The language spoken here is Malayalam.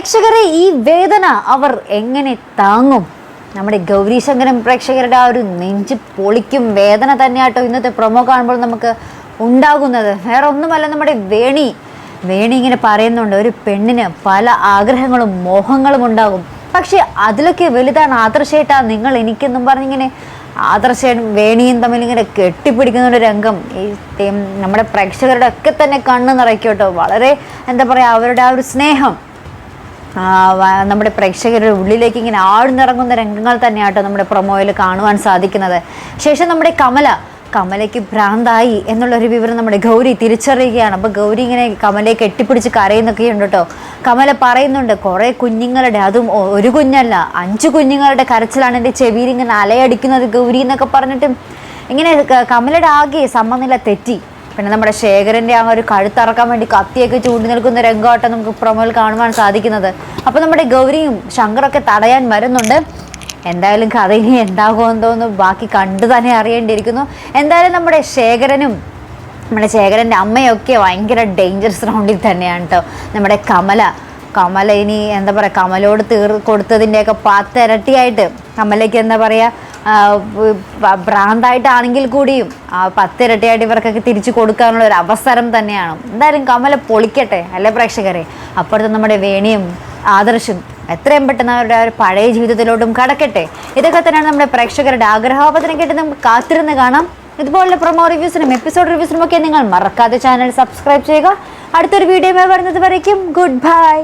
പ്രേക്ഷകരെ ഈ വേദന അവർ എങ്ങനെ താങ്ങും? നമ്മുടെ ഗൗരീശങ്കരൻ പ്രേക്ഷകരുടെ ആ ഒരു നെഞ്ച് പൊളിക്കും വേദന തന്നെയാട്ടോ ഇന്നത്തെ പ്രൊമോ കാണുമ്പോൾ നമുക്ക് ഉണ്ടാകുന്നത്. വേറെ ഒന്നുമല്ല നമ്മുടെ വേണി. വേണി ഇങ്ങനെ പറയുന്നുണ്ട് ഒരു പെണ്ണിന് പല ആഗ്രഹങ്ങളും മോഹങ്ങളും ഉണ്ടാകും. പക്ഷേ അതിലൊക്കെ വലുതാണ് ആദർശേട്ടാ. നിങ്ങൾ എനിക്കെന്നും പറഞ്ഞിങ്ങനെ ആദർശേനും വേണിയും തമ്മിൽ ഇങ്ങനെ കെട്ടിപ്പിടിക്കുന്ന ഒരു രംഗം. ഈ നമ്മുടെ പ്രേക്ഷകരുടെ ഒക്കെ തന്നെ കണ്ണ് നിറയ്ക്കോട്ടോ കേട്ടോ. വളരെ എന്താ പറയുക അവരുടെ ആ ഒരു സ്നേഹം. നമ്മുടെ പ്രേക്ഷകരുടെ ഉള്ളിലേക്ക് ഇങ്ങനെ ആഴ്ന്നിറങ്ങുന്ന രംഗങ്ങൾ തന്നെയാട്ടോ നമ്മുടെ പ്രൊമോയിൽ കാണുവാൻ സാധിക്കുന്നത്. ശേഷം നമ്മുടെ കമല. കമലയ്ക്ക് ഭ്രാന്തായി എന്നുള്ളൊരു വിവരം നമ്മുടെ ഗൗരി തിരിച്ചറിയുകയാണ്. അപ്പോൾ ഗൗരി ഇങ്ങനെ കമലയെ കെട്ടിപ്പിടിച്ച് കരയുന്നൊക്കെയുണ്ട് കേട്ടോ കമല പറയുന്നുണ്ട് കുറേ കുഞ്ഞുങ്ങളുടെ അതും ഒരു കുഞ്ഞല്ല അഞ്ച് കുഞ്ഞുങ്ങളുടെ കരച്ചിലാണ് എന്റെ ചെവിയിൽ ഇങ്ങനെ അലയടിക്കുന്നത് ഗൗരി എന്നൊക്കെ പറഞ്ഞിട്ടും ഇങ്ങനെ കമലയുടെ ആകെ സമനില തെറ്റി. പിന്നെ നമ്മുടെ ശേഖരന്റെ ആ ഒരു കഴുത്തറക്കാൻ വേണ്ടി കത്തിയൊക്കെ ചൂണ്ടി നിൽക്കുന്ന രംഗമായിട്ട് നമുക്ക് പ്രൊമോയിൽ കാണുവാൻ സാധിക്കുന്നത്. അപ്പോൾ നമ്മുടെ ഗൗരിയും ശങ്കറൊക്കെ തടയാൻ വരുന്നുണ്ട്. എന്തായാലും കഥ ഇനി എന്താകുമെന്ന് തോന്നുന്നു. ബാക്കി കണ്ടു തന്നെ അറിയേണ്ടിയിരിക്കുന്നു. എന്തായാലും നമ്മുടെ ശേഖരനും നമ്മുടെ ശേഖരന്റെ അമ്മയൊക്കെ ഭയങ്കര ഡേഞ്ചറസ് റൗണ്ടിൽ തന്നെയാണ് കേട്ടോ നമ്മുടെ കമല. കമല ഇനി എന്താ പറയുക കമലോട് തീർ കൊടുത്തതിന്റെയൊക്കെ പത്തിരട്ടിയായിട്ട് കമലയ്ക്ക് എന്താ പറയുക ഭ്രാന്തായിട്ടാണെങ്കിൽ കൂടിയും ആ പത്തിരട്ടിയായിട്ട് ഇവർക്കൊക്കെ തിരിച്ചു കൊടുക്കാനുള്ള ഒരു അവസരം തന്നെയാണ്. എന്തായാലും കമല പൊളിക്കട്ടെ അല്ലേ പ്രേക്ഷകരെ? അപ്പോഴത്തെ നമ്മുടെ വേണിയും ആദർശും എത്രയും പെട്ടെന്ന് അവരുടെ ആ ഒരു പഴയ ജീവിതത്തിലോട്ടും കടക്കട്ടെ. ഇതൊക്കെ തന്നെയാണ് നമ്മുടെ പ്രേക്ഷകരുടെ ആഗ്രഹോപത്തിനെ കേട്ട് നമുക്ക് കാത്തിരുന്ന് കാണാം. ഇതുപോലുള്ള പ്രൊമോ റിവ്യൂസിനും എപ്പിസോഡ് റിവ്യൂസിനും ഒക്കെ നിങ്ങൾ മറക്കാതെ ചാനൽ സബ്സ്ക്രൈബ് ചെയ്യുക. അടുത്തൊരു വീഡിയോ വരുന്നത് വരയ്ക്കും. Good bye